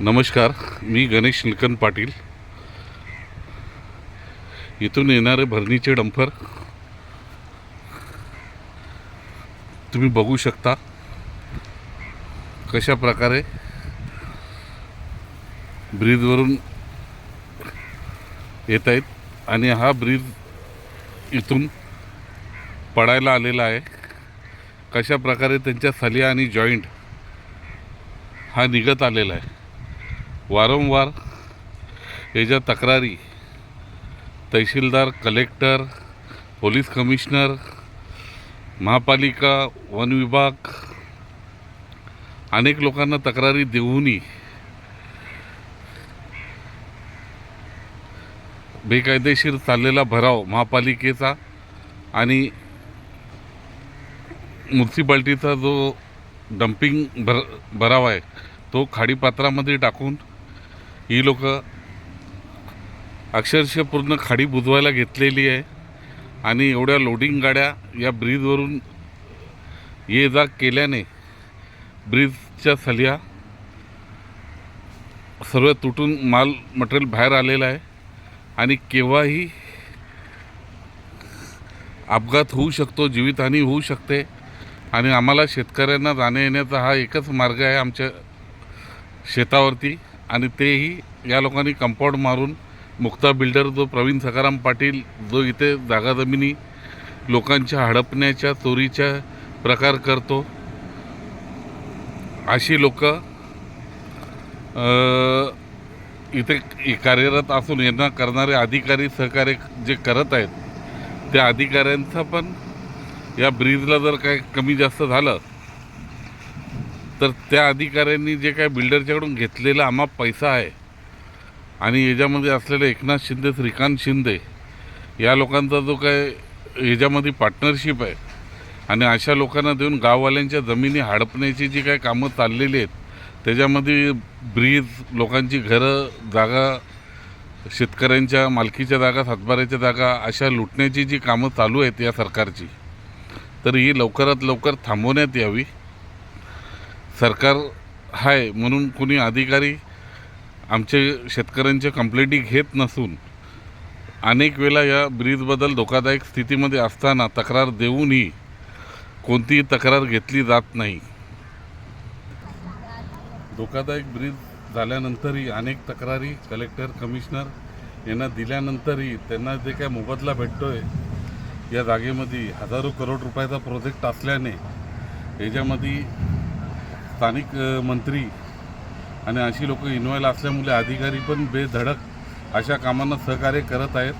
नमस्कार मी गणेश निलकंठ पाटील. इथून येणारे भरणीचे डंपर तुम्ही बघू शकता कशा प्रकारे ब्रिजवरून येत आहेत आणि हा ब्रिज इथून पडायला आलेला आहे. कशा प्रकारे त्यांच्या सलिया आणि जॉईंट हा निघत आलेला आहे. वारंवार याच्या तक्रारी तहसीलदार कलेक्टर पोलीस कमिशनर महापालिका वन विभाग अनेक लोकांना तक्रारी देऊनही बेकायदेशीर चाललेला भराव महापालिकेचा आणि म्युन्सिपाल्टीचा जो डम्पिंग भर भराव आहे तो खाडीपात्रामध्ये टाकून ही लोक अक्षरशः पूर्ण खाडी बुजवायला घेतलेली आहे आणि एवढ्या लोडिंग गाड्या या ब्रिजवरून ये जा केल्याने ब्रिजच्या सलिया सर्व तुटून माल मटेरियल बाहेर आलेला आहे आणि केव्हाही अपघात होऊ शकतो जीवितहानी होऊ शकते आणि आम्हाला शेतकऱ्यांना जाण्या येण्याचा हा एकच मार्ग आहे आमच्या शेतावरती. आणि तेही या लोकांनी कंपाऊंड मारून मुक्ता बिल्डर जो प्रवीण सकाराम पाटील जो इथे जागा जमिनी लोकांच्या हडपण्याच्या चोरीच्या प्रकार करतो अशी लोक इथे कार्यरत असून यांना करणारे अधिकारी सहकार्य जे करत आहेत त्या अधिकाऱ्यांचा पण या ब्रिजला जर काय कमी जास्त झालं तर त्या अधिकाऱ्यांनी जे काय बिल्डरच्याकडून घेतलेला आम्हा पैसा आहे आणि याच्यामध्ये असलेले एकनाथ शिंदे श्रीकांत शिंदे या लोकांचा जो काय याच्यामध्ये पार्टनरशिप आहे आणि अशा लोकांना देऊन गाववाल्यांच्या जमिनी हडपण्याची जी काय कामं चाललेली आहेत त्याच्यामध्ये ब्रिज लोकांची घरं जागा शेतकऱ्यांच्या मालकीच्या जागा सातबाऱ्याच्या जागा अशा लुटण्याची जी कामं चालू आहेत या सरकारची तर ही लवकरात लवकर थांबवण्यात यावी. सरकार आहे म्हणून कुणी अधिकारी आमचे शेतकऱ्यांच्या कंप्लेंटी घेत नसून अनेक वेळा या ब्रीजबद्दल धोकादायक स्थितीमध्ये असताना तक्रार देऊनही कोणतीही तक्रार घेतली जात नाही. धोकादायक ब्रीज झाल्यानंतरही अनेक तक्रारी कलेक्टर कमिशनर यांना दिल्यानंतरही त्यांना जे काय मोबदला भेटतोय या जागेमध्ये हजारो करोड रुपयाचा प्रोजेक्ट असल्याने याच्यामध्ये स्थानिक मंत्री आणि अशी लोक इन्व्हॉल्व असल्यामुळे अधिकारी पण बेधडक अशा कामांना सहकार्य करत आहेत.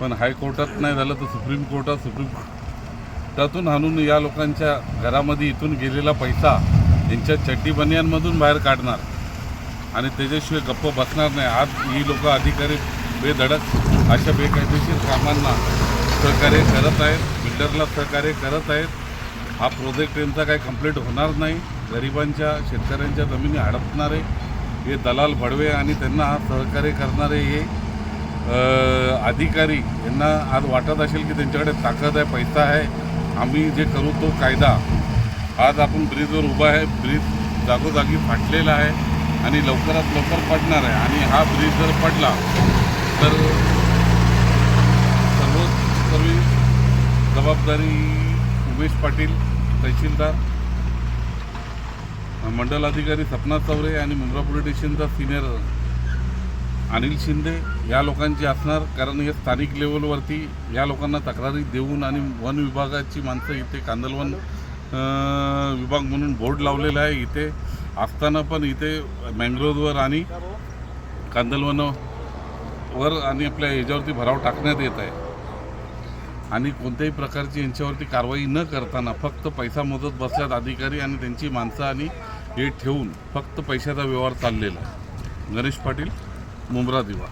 पण हायकोर्टात नाही झालं तर सुप्रीम कोर्टात सुप्रीम कोर्टातून हाणून या लोकांच्या घरामध्ये इथून गेलेला पैसा यांच्या चड्डी बनियांमधून बाहेर काढणार आणि त्याच्याशिवाय गप्प बसणार नाही. आज ही लोक अधिकारी बेधडक अशा बेकायदेशीर कामांना सहकार्य करत आहेत बिल्डरला सहकार्य करत आहेत. हा प्रोजेक्ट यांचा काही कंप्लीट होणार नाही. गरिबांच्या शेतकऱ्यांच्या जमिनी हडपणारे हे दलाल भडवे आणि त्यांना हा सहकार्य करणारे हे अधिकारी यांना आज वाटत असेल की त्यांच्याकडे ताकद आहे पैसा आहे. आम्ही जे करू तो कायदा. आज आपण ब्रिजवर उभा आहे ब्रिज जागोजागी फाटलेला आहे आणि लवकरात लवकर पडणार आहे. आणि हा ब्रिज जर पडला तर सर्व सर्व जबाबदारी उमेश पाटील तहसीलदार मंडल अधिकारी सपना चौरे आणि मुंब्रा पोलीस स्टेशनचा सिनियर अनिल शिंदे या लोकांची असणार कारण हे स्थानिक लेवलवरती या लोकांना तक्रारी देऊन आणि वन विभागाची माणसं इथे कांदलवन विभाग म्हणून बोर्ड लावलेला आहे. इथे असताना पण इथे मँग्रोजवर आणि कांदलवनवर आणि आपल्या याच्यावरती भराव टाकण्यात येत आहे. आणि कोणत्याही प्रकारची यांच्यावरती कारवाई न करताना फक्त पैसा मोजत बसल्यात अधिकारी आणि त्यांची माणसं आणि हे ठेवून फक्त पैशाचा व्यवहार चाललेला आहे. गणेश पाटील मुंब्रा दिवा.